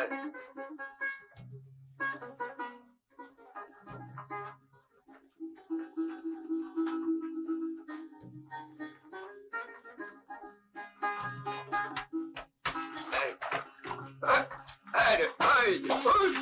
Hey. Ha, Haydi, haydi, hoş.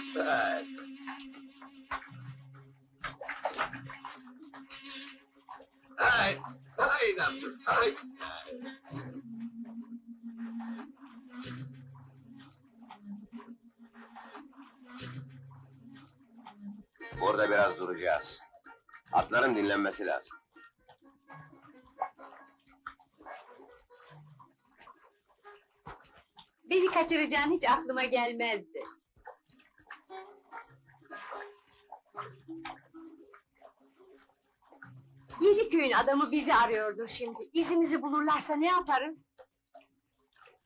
Burada biraz duracağız. Atların dinlenmesi lazım. Beni kaçıracağın hiç aklıma gelmezdi. Yedi köyün adamı bizi arıyordur şimdi. İzimizi bulurlarsa ne yaparız?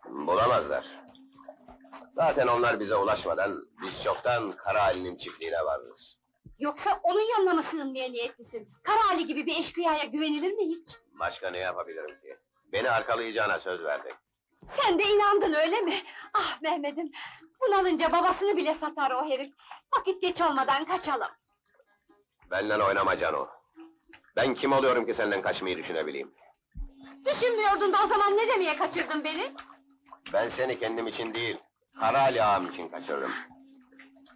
Bulamazlar. Zaten onlar bize ulaşmadan biz çoktan Kara Ali'nin çiftliğine varırız. Yoksa onun yanına mı sığınmaya niyetlisin? Kara Ali gibi bir eşkıyaya güvenilir mi hiç? Başka ne yapabilirim ki? Beni arkalayacağına söz verdin. Sen de inandın öyle mi? Ah Mehmet'im, bunalınca babasını bile satar o herif. Vakit geç olmadan kaçalım. Benden oynama Cano. Ben kim oluyorum ki senden kaçmayı düşünebileyim? Düşünmüyordun da o zaman ne demeye kaçırdın beni? Ben seni kendim için değil, Kara Ali ağam için kaçırdım.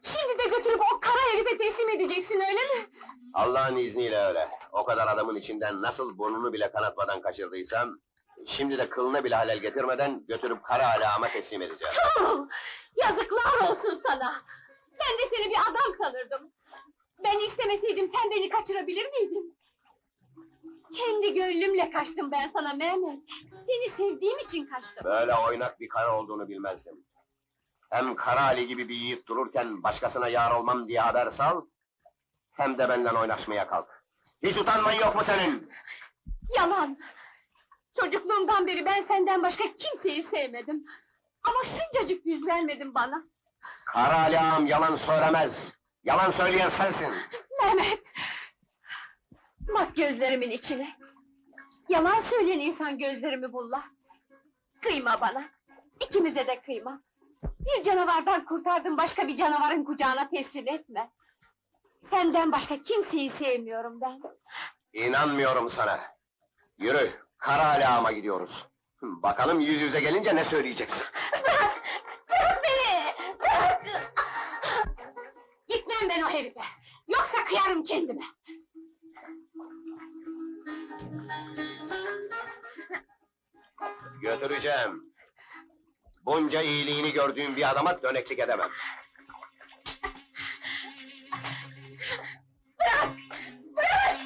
Şimdi de götürüp o kara herife teslim edeceksin öyle mi? Allah'ın izniyle öyle. O kadar adamın içinden nasıl burnunu bile kanatmadan kaçırdıysam... ...şimdi de kılını bile halel getirmeden götürüp Kara Ali ağama teslim edeceğim. Tamam, yazıklar olsun sana. Ben de seni bir adam sanırdım. Ben istemeseydim sen beni kaçırabilir miydin? Kendi gönlümle kaçtım ben sana Mehmet. Seni sevdiğim için kaçtım. Böyle oynak bir kara olduğunu bilmezdim. Hem Kara Ali gibi bir yiğit dururken başkasına yar olmam diye haber sal... ...hem de benden oynaşmaya kalk. Hiç utanman yok mu senin? Yalan! Çocukluğumdan beri ben senden başka kimseyi sevmedim. Ama şuncacık yüz vermedin bana. Kara Ali ağam yalan söylemez. Yalan söyleyen sensin. Mehmet! Bak gözlerimin içine. Yalan söyleyen insan gözlerimi bullar. Kıyma bana. İkimize de kıyma. Bir canavardan kurtardın başka bir canavarın kucağına teslim etme. Senden başka kimseyi sevmiyorum ben. İnanmıyorum sana. Yürü, Kara Ali ağama gidiyoruz. Bakalım yüz yüze gelince ne söyleyeceksin? Bırak! Bırak beni! Bırak! Gitmem ben o herife. Yoksa kıyarım kendime. Götüreceğim. Bunca iyiliğini gördüğüm bir adama döneklik edemem. Bırak! Bırak!